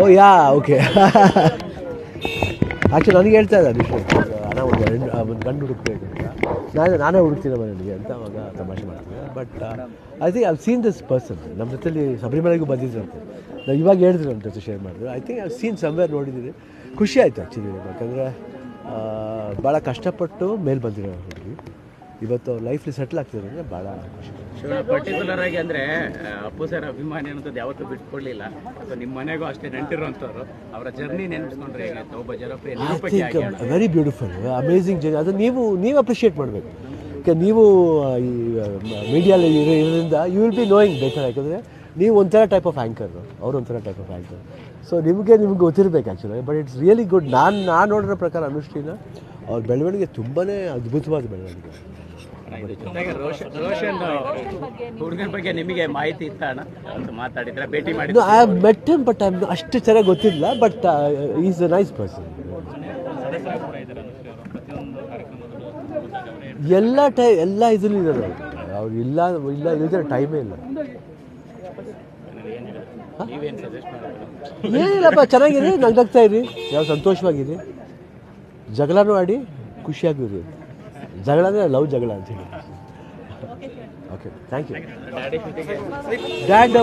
ಓ ಯಾ okay actually ನನಗೆ ಹೇಳ್ತಾ ಇದ್ದ ವಿಷಯ ಒಂದು ಒಂದು ಗಂಡು ಹುಡುಕ್ಬೇಕು ಅಂತ. ನಾನೇ ನಾನೇ ಹುಡುಕ್ತೀನಿ ನನಗೆ ಅಂತ ಅವಾಗ ತಮಾಷೆ ಮಾಡ್ತೀನಿ but I think I've seen this person ನಮ್ಮ ಜೊತೆಲಿ ಶಬರಿಮಲೆಗೂ ಬಂದಿದ್ರಂತೆ. ನಾವು ಇವಾಗ ಹೇಳಿದ್ರು ಜೊತೆ ಶೇರ್ ಮಾಡಿದ್ರು. I think I've seen somewhere ನೋಡಿದ್ದೀನಿ. ಖುಷಿ ಆಯಿತು ಆ್ಯಕ್ಚುಲಿ ಯಾಕಂದರೆ ಭಾಳ ಕಷ್ಟಪಟ್ಟು ಮೇಲೆ ಬಂದಿರೋ ಹುಡುಗಿ. ಇವತ್ತು ಲೈಫ್ಲಿ ಸೆಟ್ಲ್ ಆಗ್ತಿದ್ರೆ ಭಾಳ ಖುಷಿ. ಪರ್ಟಿಕ್ಯುಲರ್ ಆಗಿ ಅಂದ್ರೆ ಅಪ್ಪು ಸರ್ ಅಭಿಮಾನಿ ಅನ್ನೋದು ಯಾವತ್ತೂ ಬಿಟ್ಕೊಡ್ಲಿಲ್ಲ. ಸೊ ನಿಮ್ಮ ಮನೆಗೂ ಅಷ್ಟೇ ನೆಂಟಿರುವಂತವ್ರು. ಅವರ ಜರ್ನಿ ನೆನೆಸ್ಕೊಂಡ್ರೆ ಹೇಗೆ ಒಬ್ಬ ಜನಪ್ರಿಯ ನಿರೂಪಕಿ ವೆರಿ ಬ್ಯೂಟಿಫುಲ್ ಅಮೇಝಿಂಗ್ ಜರ್ನಿ ಅದು ನೀವು ನೀವು ಅಪ್ರಿಷಿಯೇಟ್ ಮಾಡಬೇಕು. ಯಾಕೆ ನೀವು ಈ ಮೀಡಿಯಲ್ಲಿ ಇರೋದ್ರಿಂದ you will be knowing better ಯಾಕಂದರೆ ನೀವು ಒಂಥರ ಟೈಪ್ ಆಫ್ ಆ್ಯಂಕರ್ ಅವ್ರು ಒಂಥರ ಟೈಪ್ ಆಫ್ ಆ್ಯಂಕರ್ ಸೊ ನಿಮಗೆ ನಿಮ್ಗೆ ಗೊತ್ತಿರಬೇಕು actually but it's really good ನಾನು ನಾನು ನೋಡಿರೋ ಪ್ರಕಾರ ಅನುಷ್ಠಿನ ಅವ್ರ ಬೆಳವಣಿಗೆ ತುಂಬಾ ಅದ್ಭುತವಾದ ಬೆಳವಣಿಗೆ. ಜೊತೆಗೆ ರೋಷನ್ ರೋಷನ್ ಹುಡುಗನ ಬಗ್ಗೆ ನಿಮಗೆ ಮಾಹಿತಿ ಇತ್ತ ಅಣ್ಣ? ಅಂತ ಮಾತಾಡಿದ್ರೆ ಭೇಟಿ ಇನ್ನು ಮಾಡಿದ್ರೆ. I have met him but ಅಷ್ಟು ಚೆನ್ನಾಗಿ ಗೊತ್ತಿಲ್ಲ but is a nice person ಎಲ್ಲ ಟೈ ಎಲ್ಲ ಇದರಲ್ಲಿ ಇದ್ದಾರೆ ಅವ್ರು. ಇಲ್ಲ ಇಲ್ಲ ಇಲ್ಲದ್ರೆ ಟೈಮೇ ಇಲ್ಲ. ನೀವೇನು ಸಜೆಸ್ಟ್ ಮಾಡ್ತೀರಾ ಏನಿಲ್ಲಪ್ಪ ಚೆನ್ನಾಗಿದೆ ನಗ್ನಗ್ತಾ ಇರಿ. ಯಾವ ಸಂತೋಷವಾಗಿರಿ. ಜಗಳನೂ ಆಡಿ ಖುಷಿಯಾಗಿರಿ ಜಗಳ ಅಂದರೆ ಲವ್ ಜಗಳ ಅಂತ ಹೇಳಿ. Okay thank you daddy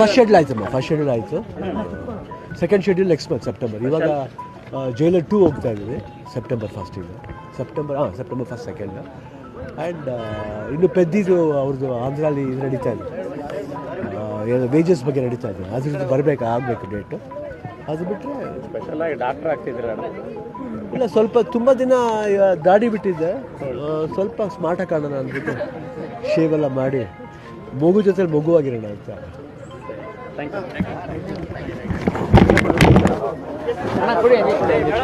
first schedule ಆಯ್ತಮ್ಮ ಫಸ್ಟ್ ಶೆಡ್ಯೂಲ್ ಆಯಿತು second schedule next month September ಇವಾಗ ಜೈಲರ್ ಟೂ ಹೋಗ್ತಾ ಇದ್ದೀವಿ ಸೆಪ್ಟೆಂಬರ್ ಫಸ್ಟಿಗೆ ಸೆಪ್ಟೆಂಬರ್ ಹಾಂ ಸೆಪ್ಟೆಂಬರ್ ಫಸ್ಟ್ ಸೆಕೆಂಡ್ ಆ್ಯಂಡ್ ಇನ್ನು ಪೆದ್ದಿದು ಅವ್ರದ್ದು ಆಂಧ್ರಲ್ಲಿ ಇದು ನಡೀತಾ ಇದೆ. ವೇಜಸ್ ಬಗ್ಗೆ ನಡೀತಾ ಇದೆ. ಅದ್ರದ್ದು ಬರಬೇಕು ಆಗಬೇಕು ಡೇಟು ಅದು ಬಿಟ್ಟರೆ ಸ್ಪೆಷಲ್ ಆಗಿ ಡಾಕ್ಟರ್ ಆಗ್ತಿದ್ರ ಅಣ್ಣ ಇಲ್ಲ ಸ್ವಲ್ಪ ತುಂಬ ದಿನ ದಾಡಿ ಬಿಟ್ಟಿದ್ದೆ. ಸ್ವಲ್ಪ ಸ್ಮಾರ್ಟಾಗಿ ಕಾಣೋಣ ಅಂದ್ಬಿಟ್ಟು ಶೇವ್ ಎಲ್ಲ ಮಾಡಿ ಮಗು ಜೊತೆ ಮಗುವಾಗಿರೋಣ ಅಂತ. Thank you